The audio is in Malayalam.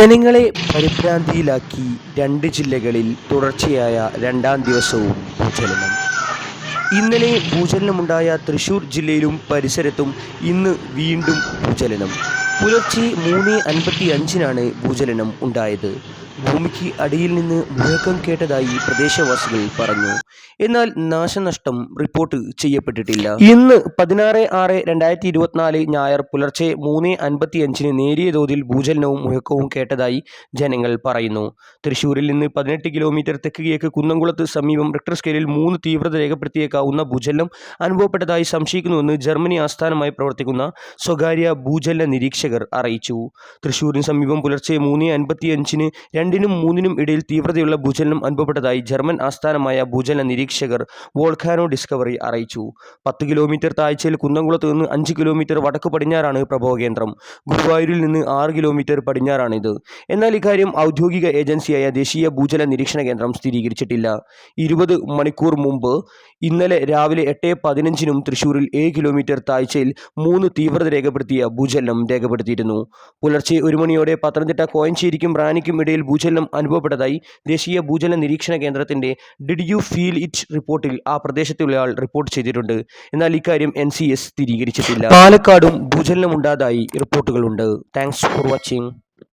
ജനങ്ങളെ പരിഭ്രാന്തിയിലാക്കി രണ്ട് ജില്ലകളിൽ തുടർച്ചയായ രണ്ടാം ദിവസവും ഭൂചലനം. ഇന്നലെ ഭൂചലനമുണ്ടായ തൃശൂർ ജില്ലയിലും പരിസരത്തും ഇന്ന് വീണ്ടും ഭൂചലനം. പുലർച്ചെ മൂന്ന് അൻപത്തി അഞ്ചിനാണ് ഭൂചലനം ഉണ്ടായത്. ഭൂമിക്ക് അടിയിൽ നിന്ന് മുഴക്കം കേട്ടതായി പ്രദേശവാസികൾ പറഞ്ഞു. എന്നാൽ നാശനഷ്ടം റിപ്പോർട്ട് ചെയ്യപ്പെട്ടിട്ടില്ല. ഇന്ന് പതിനാറ് ആറ് രണ്ടായിരത്തി ഇരുപത്തിനാല് ഞായർ പുലർച്ചെ മൂന്ന് അൻപത്തി അഞ്ചിന് നേരിയ തോതിൽ ഭൂചലനവും മുഴക്കവും കേട്ടതായി ജനങ്ങൾ പറയുന്നു. തൃശ്ശൂരിൽ നിന്ന് പതിനെട്ട് കിലോമീറ്റർ തെക്ക് കിഴക്ക് കുന്നംകുളത്ത് സമീപം റിക്ടർ സ്കെയിലിൽ മൂന്ന് തീവ്രത രേഖപ്പെടുത്തിയേക്കാവുന്ന ഭൂചലനം അനുഭവപ്പെട്ടതായി സംശയിക്കുന്നുവെന്ന് ജർമ്മനി ആസ്ഥാനമായി പ്രവർത്തിക്കുന്ന സ്വകാര്യ ഭൂചലന നിരീക്ഷകർ അറിയിച്ചു. തൃശ്ശൂരിന് സമീപം പുലർച്ചെ മൂന്ന് അൻപത്തിയഞ്ചിന് രണ്ടിനും മൂന്നിനും ഇടയിൽ തീവ്രതയുള്ള ഭൂചലനം അനുഭവപ്പെട്ടതായി ജർമ്മൻ ആസ്ഥാനമായ ഭൂചലന നിരീക്ഷകർ വോൾഖാനോ ഡിസ്കവറി അറിയിച്ചു. പത്ത് കിലോമീറ്റർ താഴ്ചയിൽ കുന്നംകുളത്ത് നിന്ന് അഞ്ച് കിലോമീറ്റർ വടക്ക് പടിഞ്ഞാറാണ് പ്രഭവകേന്ദ്രം ഗുരുവായൂരിൽ നിന്ന് ആറ് കിലോമീറ്റർ പടിഞ്ഞാറാണിത്. എന്നാൽ ഇക്കാര്യം ഔദ്യോഗിക ഏജൻസിയായ ദേശീയ ഭൂജല നിരീക്ഷണ കേന്ദ്രം സ്ഥിരീകരിച്ചിട്ടില്ല. ഇരുപത് മണിക്കൂർ മുമ്പ് ഇന്നലെ രാവിലെ എട്ട് പതിനഞ്ചിനും തൃശൂരിൽ ഏഴ് കിലോമീറ്റർ താഴ്ചയിൽ മൂന്ന് തീവ്രത രേഖപ്പെടുത്തിയ ഭൂചലനം രേഖപ്പെടുത്തിയിരുന്നു. പുലർച്ചെ ഒരു മണിയോടെ പത്തനംതിട്ട കോയഞ്ചേരിക്കും റാണിക്കും ഇടയിൽ ഭൂചലനം അനുഭവപ്പെട്ടതായി ദേശീയ ഭൂജല നിരീക്ഷണ കേന്ദ്രത്തിന്റെ ഡിഡ് യു ഫീൽ ഇറ്റ് റിപ്പോർട്ടിൽ ആ പ്രദേശത്തുള്ളയാൾ റിപ്പോർട്ട് ചെയ്തിട്ടുണ്ട്. എന്നാൽ ഇക്കാര്യം എൻ സി എസ് സ്ഥിരീകരിച്ചിട്ടില്ല. പാലക്കാടും ഭൂചലനമുണ്ടായതായി റിപ്പോർട്ടുകളുണ്ട്. Thanks for watching